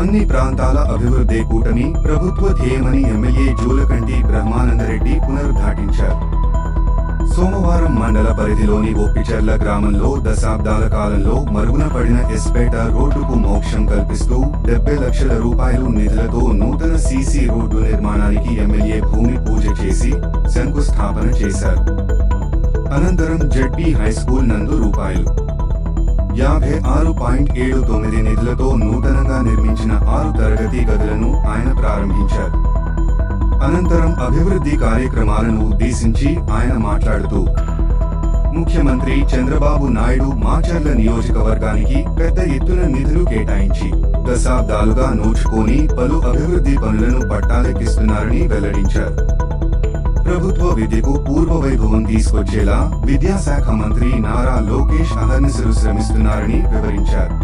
అన్ని ప్రాంతాల అభివృద్ధి కూటమి ప్రభుత్వ ధ్యేయమని ఎమ్మెల్యే జూలకంటి బ్రహ్మానందరెడ్డి పునరుద్ఘాటించారు. సోమవారం మండల పరిధిలోని ఒప్పిచెర్ల గ్రామంలో దశాబ్దాల కాలంలో మరుగున పడిన ఎస్పేట రోడ్డుకు మోక్షం కల్పిస్తూ డెబ్బై లక్షల రూపాయలు నిధులతో నూతన సీసీ రోడ్డు నిర్మాణానికి ఎమ్మెల్యే భూమి పూజ చేసి శంకుస్థాపన చేశారు. అనంతరం జడ్పీ హైస్కూల్ నందు రూపాయలు యాభై ఆరు పాయింట్ ఏడు తొమ్మిది నిధులతో నూతనంగా నిర్మించిన ఆరు తరగతి గదులను ఆయన ప్రారంభించారు. అనంతరం అభివృద్ధి కార్యక్రమాలను ఉద్దేశించి ఆయన మాట్లాడుతూ ముఖ్యమంత్రి చంద్రబాబు నాయుడు మాచర్ల నియోజకవర్గానికి పెద్ద ఎత్తున నిధులు కేటాయించి దశాబ్దాలుగా నోచుకొని పలు అభివృద్ధి పనులను పట్టాలెక్కిస్తున్నారని వెల్లడించారు. ప్రభుత్వ విద్యకు పూర్వ వైభవం తీసుకొచ్చేలా విద్యాశాఖ మంత్రి నారా లోకేష్ అహర్నిశలు శ్రమిస్తున్నారని వివరించారు.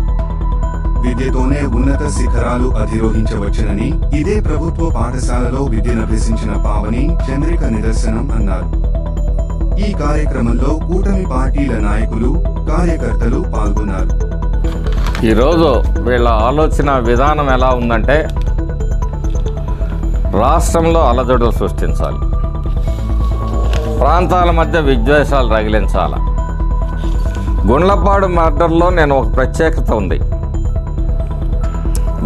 విద్యతోనే ఉన్నత శిఖరాలు అధిరోహించవచ్చునని ఇదే ప్రభుత్వ పాఠశాలలో విద్యనభ్యసించిన పావని చంద్రిక నిదర్శనం అన్నారు. ఈ కార్యక్రమంలో కూటమి పార్టీల నాయకులు కార్యకర్తలు పాల్గొన్నారు. ఈరోజు వీళ్ళ ఆలోచన విధానం ఎలా ఉందంటే రాష్ట్రంలో అలజడులు సృష్టించాలి. ప్రాంతాల మధ్య విద్వేషాలు రగిలించాలి? గుండ్లపాడు మర్డర్లో నేను ఒక ప్రత్యేకత ఉంది.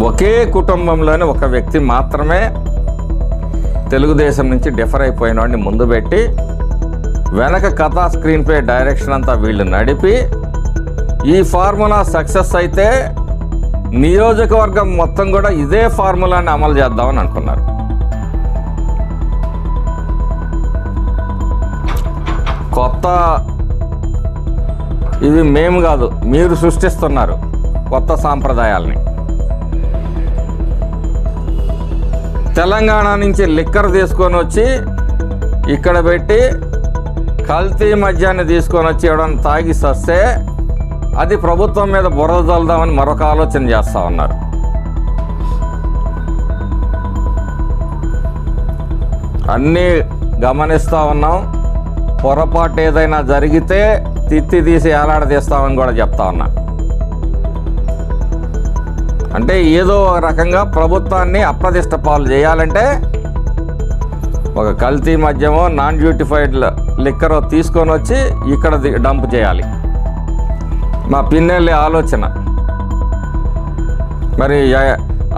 ఒకే కుటుంబంలోని ఒక వ్యక్తి మాత్రమే తెలుగుదేశం నుంచి డిఫర్ అయిపోయిన వాడిని ముందు పెట్టి వెనక కథా స్క్రీన్ పే డైరెక్షన్ అంతా వీళ్ళు నడిపి ఈ ఫార్ములా సక్సెస్ అయితే నియోజకవర్గం మొత్తం కూడా ఇదే ఫార్ములాని అమలు చేద్దామని అనుకున్నారు. కొత్త ఇది మేము కాదు మీరు సృష్టిస్తున్నారు కొత్త సాంప్రదాయాల్ని. తెలంగాణ నుంచి లిక్కర్ తీసుకొని వచ్చి ఇక్కడ పెట్టి కల్తీ మద్యాన్ని తీసుకొని వచ్చి ఇవ్వడం తాగి సస్తే అది ప్రభుత్వం మీద బురద చల్దామని మరొక ఆలోచన చేస్తూ ఉన్నారు. అన్నీ గమనిస్తూ ఉన్నాం. పొరపాటు ఏదైనా జరిగితే తిత్తి తీసి ఏలాడదీస్తామని కూడా చెప్తా ఉన్నా. అంటే ఏదో ఒక రకంగా ప్రభుత్వాన్ని అప్రదిష్ట పాలు చేయాలంటే ఒక కల్తీ మద్యమో నాన్ డ్యూటిఫైడ్ లిక్కర్ తీసుకొని వచ్చి ఇక్కడ డంప్ చేయాలి. మా పిన్నెల్లి ఆలోచన. మరి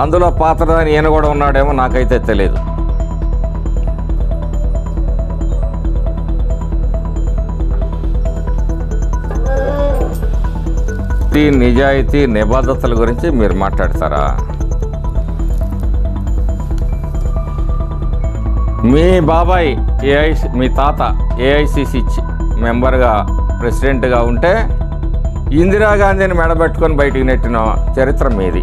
అందులో పాత్రదాని ఈయన కూడా ఉన్నాడేమో నాకైతే తెలియదు ఈ నిజాయితీ నిబద్ధతల గురించి మీరు మాట్లాడతారా? మీ బాబాయ్ ఏఐసి మీ తాత ఏఐసిసి మెంబర్గా ప్రెసిడెంట్గా ఉంటే ఇందిరాగాంధీని మెడబెట్టుకొని బయటికి నెట్టిన చరిత్ర మీది.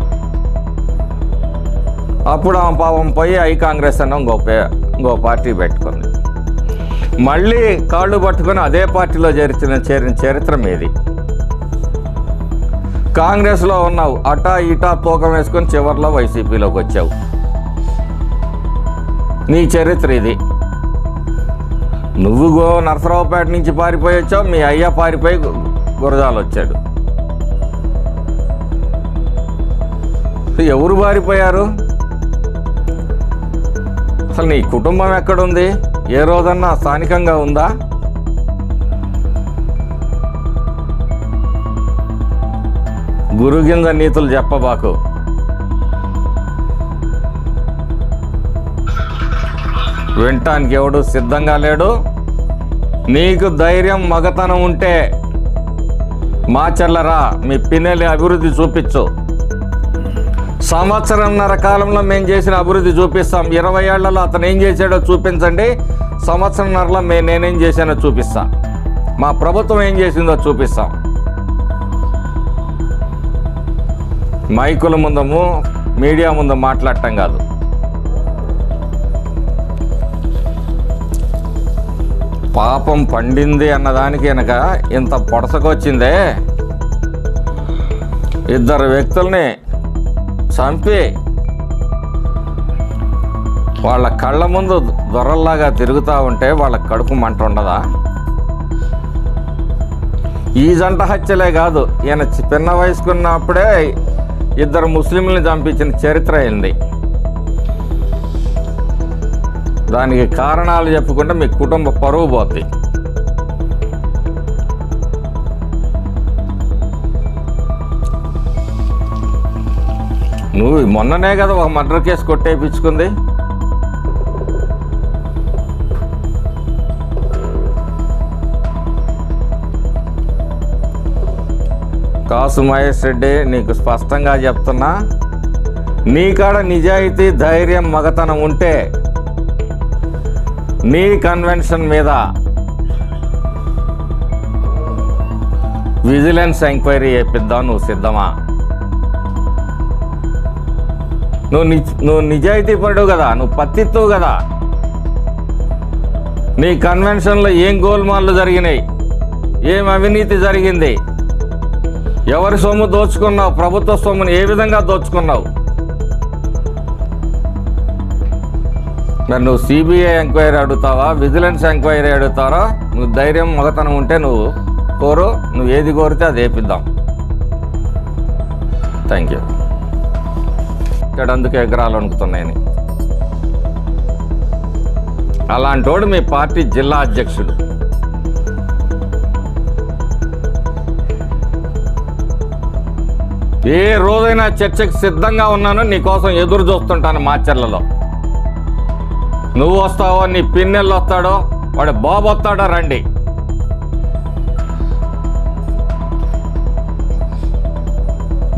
అప్పుడు ఆమె పాపం పోయి ఐ కాంగ్రెస్ అన్న ఇంకో ఇంకో పార్టీ పెట్టుకుంది. మళ్ళీ కాళ్ళు పట్టుకొని అదే పార్టీలో చేర్చిన చేరిన చరిత్ర మీది. కాంగ్రెస్లో ఉన్నావు. అటా ఇటా తూకం వేసుకొని చివరిలో వైసీపీలోకి వచ్చావు. నీ చరిత్ర ఇది. నువ్వు గో నరసరావుపేట నుంచి పారిపోయి వచ్చావు. మీ అయ్య పారిపోయి గురజాలు వచ్చాడు. ఎవరు పారిపోయారు? అసలు నీ కుటుంబం ఎక్కడుంది? ఏ రోజన్నా స్థానికంగా ఉందా? గురుగింద నీతులు చెప్పబాకు. వినటానికి ఎవడు సిద్ధంగా లేడు? నీకు ధైర్యం మగతనం ఉంటే మా చెల్లరా మీ పిన్నెలి అభివృద్ధి చూపించు. సంవత్సరంన్నర కాలంలో మేము చేసిన అభివృద్ధి చూపిస్తాం. ఇరవై ఏళ్ళలో అతను ఏం చేశాడో చూపించండి. సంవత్సరంన్నరలో మేము నేనేం చేశానో చూపిస్తాం. మా ప్రభుత్వం ఏం చేసిందో చూపిస్తాం. మైకుల ముందము మీడియా ముందు మాట్లాడటం కాదు. పాపం పండింది అన్నదానికి వెనక ఇంత పొడసకొచ్చిందే. ఇద్దరు వ్యక్తుల్ని చంపి వాళ్ళ కళ్ళ ముందు దొరల్లాగా తిరుగుతూ ఉంటే వాళ్ళ కడుపు మంట ఉండదా? ఈ జంట హత్యలే కాదు ఈయన చిన్న వయసుకున్నప్పుడే ఇద్దరు ముస్లింలను చంపించిన చరిత్ర అయింది దానికి కారణాలు చెప్పుకుంటే మీ కుటుంబ పరువు పోతుంది నువ్వు మొన్ననే కదా ఒక మర్డర్ కేసు కొట్టేపించుకుంది. కాసు మహేష్ రెడ్డి నీకు స్పష్టంగా చెప్తున్నా నీకాడ నిజాయితీ ధైర్యం మగతనం ఉంటే నీ కన్వెన్షన్ మీద విజిలెన్స్ ఎంక్వైరీ చేపిద్దాం నువ్వు సిద్ధమా? నువ్వు నిజ్ నువ్వు నిజాయితీ పడు కదా నువ్వు పత్తిత్తు కదా. నీ కన్వెన్షన్లో ఏం గోల్మాల్లు జరిగినాయి? ఏం అవినీతి జరిగింది? ఎవరి సొమ్ము దోచుకున్నావు? ప్రభుత్వ సొమ్ముని ఏ విధంగా దోచుకున్నావు? మరి నువ్వు సిబిఐ ఎంక్వైరీ అడుగుతావా? విజిలెన్స్ ఎంక్వైరీ అడుగుతారా నువ్వు ధైర్యం మగతనం ఉంటే నువ్వు కోరు. నువ్వు ఏది కోరితే అది వేపిద్దాం. థ్యాంక్ యూ ఇక్కడ అందుకే ఎకరాలు వణుకుతున్నాయని. అలాంటోడు మీ పార్టీ జిల్లా అధ్యక్షుడు. ఏ రోజైనా చర్చకు సిద్ధంగా ఉన్నాను నీకోసం ఎదురు చూస్తుంటాను మాచర్లలో నువ్వు వస్తావో నీ పిన్నెళ్ళు వస్తాడో వాడు బాబు వస్తాడో రండి.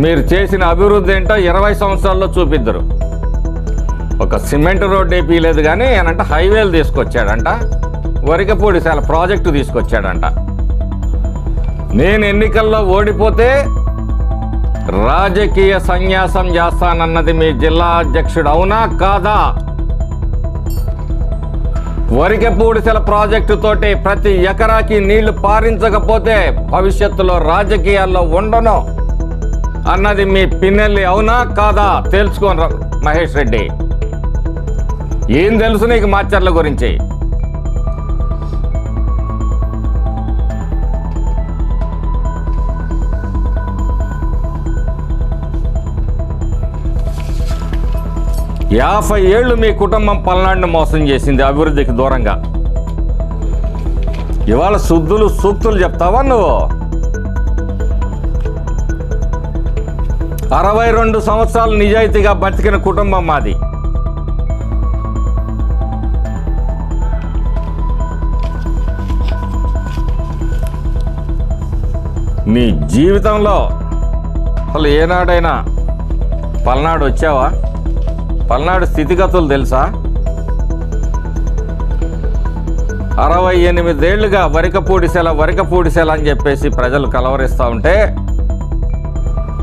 మీరు చేసిన అభివృద్ధి ఏంటో ఇరవై సంవత్సరాల్లో చూపిద్దరు. ఒక సిమెంట్ రోడ్డు వేయలేదు కానీ ఏనంట హైవేలు తీసుకొచ్చాడంట వరికపూడి చాలా ప్రాజెక్టు తీసుకొచ్చాడంట. నేను ఎన్నికల్లో ఓడిపోతే రాజకీయ సన్యాసం చేస్తానన్నది మీ జిల్లా అధ్యక్షుడు అవునా కాదా? వరికపూడిసెల ప్రాజెక్టు తోటి ప్రతి ఎకరాకి నీళ్ళు పారించకపోతే భవిష్యత్తులో రాజకీయాల్లో ఉండను అన్నది మీ పిన్నెల్లి అవునా కాదా? తెలుసుకోను మహేష్ రెడ్డి. ఏం తెలుసు నీకు మాచర్ల గురించి? యాభై ఏళ్ళు మీ కుటుంబం పల్నాడుని మోసం చేసింది అభివృద్ధికి దూరంగా. ఇవాళ శుద్ధులు సూక్తులు చెప్తావా నువ్వు? అరవై రెండు సంవత్సరాలు నిజాయితీగా బతికిన కుటుంబం మాది. నీ జీవితంలో అసలు ఏనాడైనా పల్నాడు వచ్చావా? పల్నాడు స్థితిగతులు తెలుసా? అరవై ఎనిమిదేళ్ళుగా వరికపూడిసెల వరికపూడిసెల అని చెప్పేసి ప్రజలు కలవరిస్తూ ఉంటే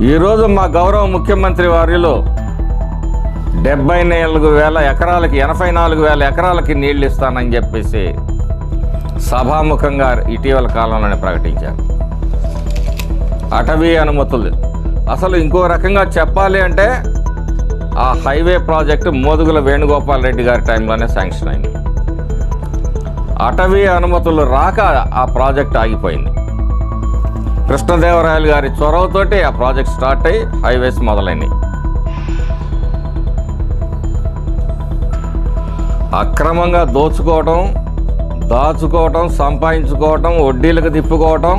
ఈరోజు మా గౌరవ ముఖ్యమంత్రి వారిలో డెబ్బై నాలుగు వేల ఎకరాలకి ఎనభై నాలుగు వేల ఎకరాలకి నీళ్ళు ఇస్తానని చెప్పేసి సభాముఖంగా ఇటీవల కాలంలోనే ప్రకటించారు. అటవీ అనుమతులు. అసలు ఇంకో రకంగా చెప్పాలి అంటే ఆ హైవే ప్రాజెక్టు మోదుగుల వేణుగోపాల్ రెడ్డి గారి టైంలోనే శాంక్షన్ అయింది. అటవీ అనుమతులు రాక ఆ ప్రాజెక్ట్ ఆగిపోయింది. కృష్ణదేవరాయలు గారి చొరవతోటి ఆ ప్రాజెక్ట్ స్టార్ట్ అయ్యి హైవేస్ మొదలైనవి అక్రమంగా దోచుకోవటం దాచుకోవటం సంపాదించుకోవటం వడ్డీలకు తిప్పుకోవటం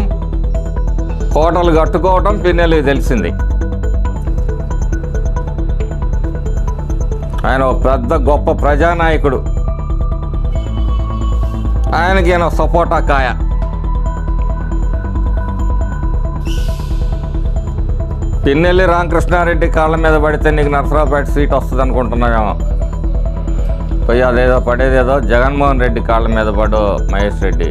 కోటలు కట్టుకోవటం పిన్నెలకి తెలిసింది. ఆయన ఒక పెద్ద గొప్ప ప్రజానాయకుడు. ఆయనకి ఈయన సపోటా కాయ. పిన్నెల్లి రామకృష్ణారెడ్డి కాళ్ళ మీద పడితే నీకు నర్సరావుపేట సీట్ వస్తుంది అనుకుంటున్నావేమో. పోయి అదేదో పడేదేదో జగన్మోహన్ రెడ్డి కాళ్ళ మీద పడు మహేష్ రెడ్డి.